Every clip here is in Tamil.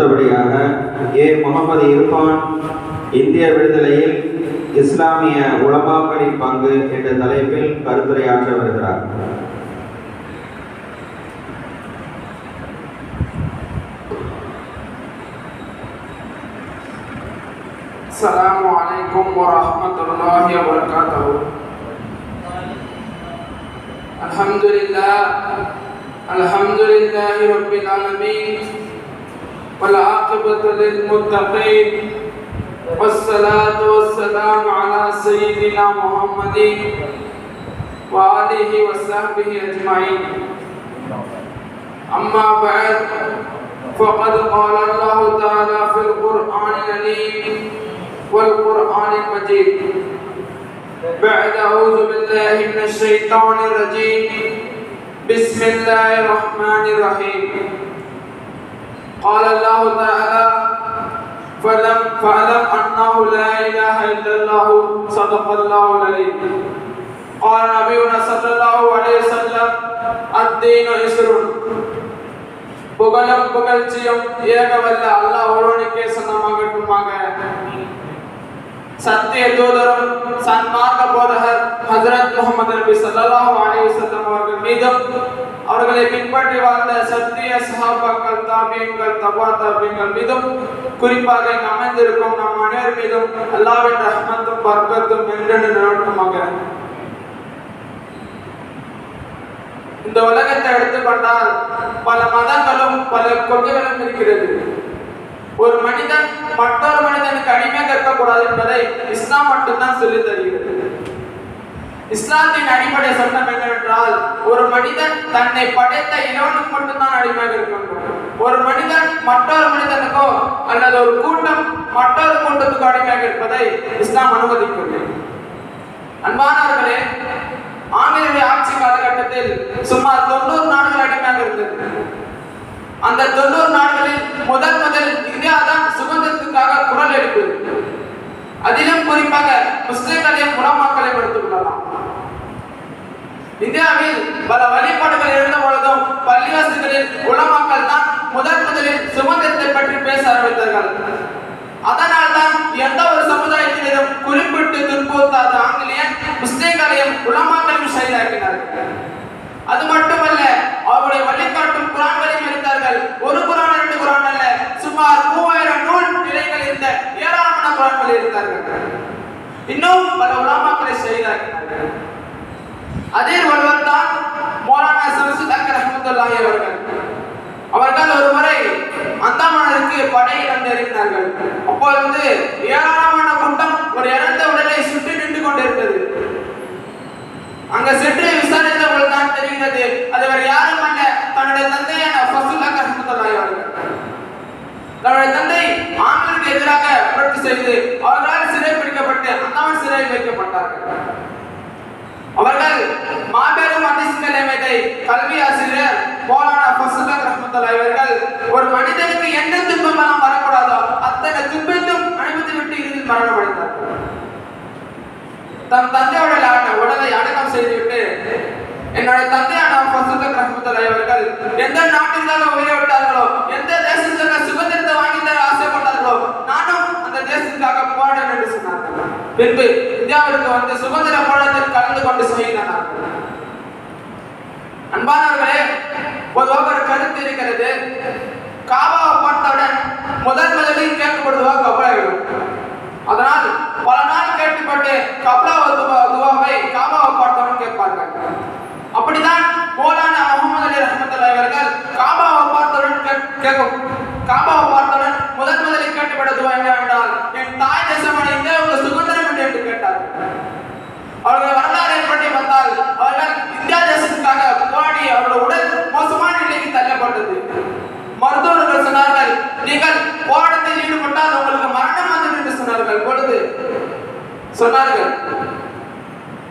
அடுத்தபடியாக ஏ முகமது இர்ஃபான் இந்திய விடுதலையில் இஸ்லாமிய உலமாக்களின் பங்கு என்ற தலைப்பில் கருத்துரையாற்ற வருகிறார் السلام عليكم ورحمة الله وبركاته الحمد لله الحمد لله رب العالمين والعاقبة للمتقين. والصلاة والسلام على سيدنا محمد وآله وصحبه أجمعين. أما بعد فقد قال الله تعالى في القرآن العليم والقرآن المجيد. بعد أعوذ بالله من الشيطان الرجيم. بسم الله الرحمن الرحيم. قال الله تعالى فلم فاعلم أنه لا إله إلا الله صدق الله العليم قال نبينا صلى الله عليه وسلم الدين يسر புகழும் புகழ்ச்சியும் ஏகவல்ல அல்லாஹ் ஒருவனுக்கே சொந்தமாகட்டுமாக சத்திய தூதரும் சன்மார்க்க போதகர் ஹஜரத் முகமது நபி ஸல்லல்லாஹு அலைஹி வஸல்லம் அவர்கள் மீதும் அவர்களை பின்பற்றி வாழ்ந்த சத்திய சகாபாக்கள் தாபியங்கள் தபா தாபியங்கள் மீதும் குறிப்பாக இங்கு அமைந்திருக்கும் நம் அனைவர் மீதும் அல்லாவின் ரஹ்மத்தும் பர்க்கத்தும் என்றென்று நிலவட்டுமாக இந்த உலகத்தை எடுத்துக்கொண்டால் பல மதங்களும் பல கொள்கைகளும் இருக்கிறது. ஒரு மனிதன் மற்றொரு மனிதனுக்கு அடிமை கற்கக்கூடாது என்பதை இஸ்லாம் மட்டும்தான் சொல்லித் தருகிறது. இஸ்லாத்தின் அடிப்படை சட்டம் என்னவென்றால் ஒரு மனிதன் தன்னை படைத்த இறைவனுக்கு மட்டும்தான் அடிமையாக இருக்க ஒரு மனிதன் மற்றொரு மனிதனுக்கோ அல்லது ஒரு கூட்டம் மற்றொரு கூட்டத்துக்கு அடிமையாக இருப்பதை இஸ்லாம் அனுமதிக்கவில்லை. அன்பானவர்களே ஆங்கிலேய ஆட்சி காலகட்டத்தில் சுமார் தொண்ணூறு நாடுகள் அடிமையாக இருந்தது. அந்த தொண்ணூறு நாடுகளில் முதல் முதல் இந்தியா தான் சுதந்திரத்துக்காக குரல் எழுப்புது அதிலும் குறிப்பாக முஸ்லிம்களையும் குணமாக்களையும் எடுத்துக் கொள்ளலாம். இந்தியாவில் பல வழிபாடுகள் இருந்த பொழுதும் பள்ளிவாசிகளில் உலமாக்கள் தான் முதன் முதலில் சுமந்திரத்தை பற்றி பேச ஆரம்பித்தார்கள். அதனால் தான் எந்த ஒரு சமுதாயத்தினரும் குறிப்பிட்டு துன்புறுத்தாத ஆங்கிலேயன் முஸ்லிம்களையும் உலமாக்களையும் செயலாக்கினார்கள் அது மட்டுமல்ல அவருடைய வழிகாட்டும் குரான்களையும் இருந்தார்கள். ஒரு குரான் இரண்டு குரான் அல்ல சுமார் மூவாயிரம் நூல் நிலைகள் இருந்த ஏராளமான குரான்கள் இருந்தார்கள். இன்னும் பல உலாமாக்களை செய்கிறார்கள் அதே ஒருவர் தான் மௌலானா சரசுத் அக்கர் அஹமதுல்லாஹி அவர்கள். அவர்கள் ஒரு முறை அந்தமானருக்கு படை வந்திருந்தார்கள். அப்பொழுது ஏராளமான கூட்டம் ஒரு இறந்த உடலை சுற்றி நின்று கொண்டிருந்தது. அங்க சென்று விசாரித்தவர்கள் தான் தெரிகிறது ஃபசுல்லா ரஹமத்துல்லாஹி ஒரு மனிதனுக்கு என்ன துன்பம் எல்லாம் வரக்கூடாதோ அத்தனை துன்பத்தும் அனுமதி விட்டு இறுதியில் மரணமடைந்தார். தன் தந்தையோட உடலை அடக்கம் செய்துவிட்டு என்னோட தந்தையான பசுத்த ரஹமத்துல்லாஹி அவர்கள் எந்த நாட்டிற்காக உயிரை விட்டார்களோ எந்த தேசத்துக்காக சுதந்திரத்தை வாங்கி தர ஆசைப்பட்டார்களோ நானும் அந்த தேசத்துக்காக போராடுவேன் என்று சொன்னார்கள் பின்பு இந்தியாவிற்கு வந்து சுதந்திர போராட்டத்தில் கலந்து கொண்டு செய்தனர் அன்பானவர்களே ஒரு காபாவை பார்த்தவுடன் முதன் முதலில் கேட்கப்படுவதா கபலாவிடும் அதனால் பல நாள் கேட்டுப்பட்டு கபலா துவாவை காபாவை பார்த்தவுடன் கேட்பார்கள். அப்படிதான் போலான முகமது அலி ரஹமத்துல்லாஹி அவர்கள் காபாவை பார்த்தவுடன் கேட்கும் காபாவை பார்த்த முதன் முதலில் கேட்டுப்பட்ட துவா என்னவென்றால் என் தாய் தேசமான இந்தியாவுக்கு சுதந்திரம் என்று என்று கேட்டார்கள் அவர்கள் வரலாறை பற்றி பார்த்தால் அவர்கள் இந்தியா தேசத்துக்காக போராடி அவர்கள் உடல் மோசமான நிலைக்கு தள்ளப்பட்டது மருத்துவர்கள் சொன்னார்கள் நீங்கள் போராட்டத்தில் ஈடுபட்டால் உங்களுக்கு மரணம் வந்து என்று சொன்னார்கள் பொழுது சொன்னார்கள்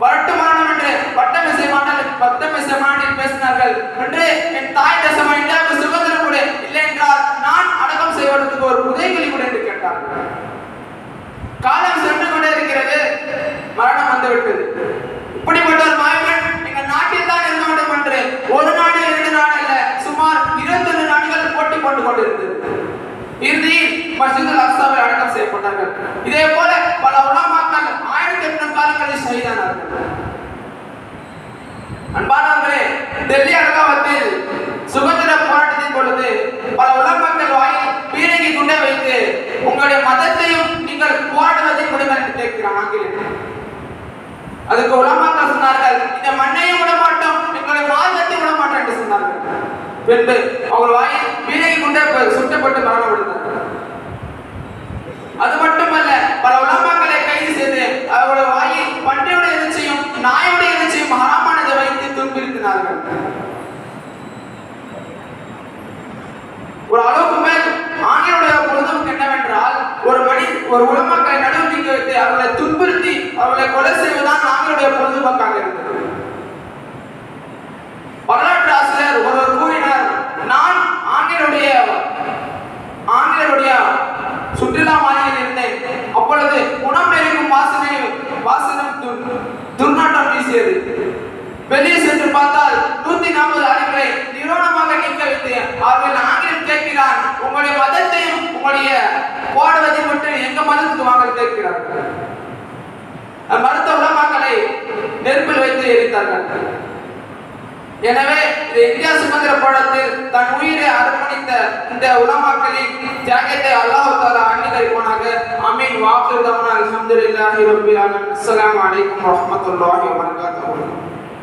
வரட்டு என்று பட்டமிசை மாநில பட்டமிசை மாடலில் பேசினார்கள். என்று என் தாய் தேசம் இந்தியாவுக்கு சுதந்திரம் கூட இல்லை என்றால் நான் அடக்கம் செய்வதற்கு ஒரு உதயகிளி கூட என்று கேட்டார். காலம் சென்று கொண்டே இருக்கிறது. மரணம் வந்துவிட்டது. இப்படிப்பட்ட ஒரு மாயவன் எங்கள் நாட்டில் தான் இருக்க வேண்டும் என்று ஒரு நாடு இரண்டு நாடு அல்ல சுமார் இருபத்தொன்று நாடுகள் போட்டி போட்டுக் கொண்டிருந்தது. இறுதியில் மஸ்ஜிதுல் அக்ஸாவில் செய்யப்பட்டார்கள் இதே போல பல உலமாக்கள் ஆயிரத்தி எட்நூறு காலங்களில் ஷஹீதானார்கள். அன்பானவர்களே டெல்லி அடகாவத்தில் சுதந்திர போராட்டத்தின் பொழுது பல உலமாக்கள் வாயில் பீரங்கி குண்டை வைத்து உங்களுடைய மதத்தையும் நீங்கள் போராடுவதை கொடுங்கள் என்று கேட்கிறான் ஆங்கிலம் அதுக்கு உலமாக்கள் சொன்னார்கள் இந்த மண்ணையும் விட மாட்டோம் எங்களுடைய மார்க்கத்தை விட மாட்டோம் என்று சொன்னார்கள். பின்பு அவர் வாயில் பீரங்கி குண்டை ப- சுட்டப்பட்டு மரணப்படுத்தார்கள் அது மட்டுமல்ல பல உலமாக்களை கைது செய்து அவருடைய வாயில் பன்றியுடைய இறைச்சியும் நாயுடைய இறைச்சியும் ஹராமானதை வைத்து துன்பிருத்தினார்கள் ஒரு அளவுக்கு மேல் ஆணியருடைய பொழுதும் என்னவென்றால் ஒரு மணி ஒரு உலமாக்களை நடுவு நிற்க வைத்து அவர்களை துன்புறுத்தி அவர்களை கொலை செய்வதுதான் ஆங்கிலுடைய பொழுதுபோக்காக இருந்தது. வரலாற்று சுற்றுலா மாளிகையில் இருந்தேன் அப்பொழுது உணவு எரிக்கும் வாசனை வாசனம் துர்நாட்டம் வீசியது. வெளியே சென்று பார்த்தால் நூத்தி நாற்பது அடிப்படை நிறுவனமாக நிற்க வைத்து அவர்கள் ஆங்கிலம் கேட்கிறான் உங்களுடைய மதத்தையும் உங்களுடைய போடுவதை மட்டும் எங்க மதத்துக்கு வாங்க கேட்கிறார் மருத்துவ உலமாக்களை நெருப்பில் வைத்து எரித்தார்கள். எனவே இந்த இந்தியா சுதந்திர போராட்டத்தில் தன் உயிரை அர்ப்பணித்த இந்த உலமாக்களின் தியாகத்தை அல்லாஹ் தாலா அங்கீகரிப்பானாக அமீன் வாக்குறுதவன அல்ஹம்துலில்லாஹி ரப்பில் ஆலமீன். அஸ்ஸலாமு அலைக்கும் வரஹ்மத்துல்லாஹி வபரகாத்துஹு.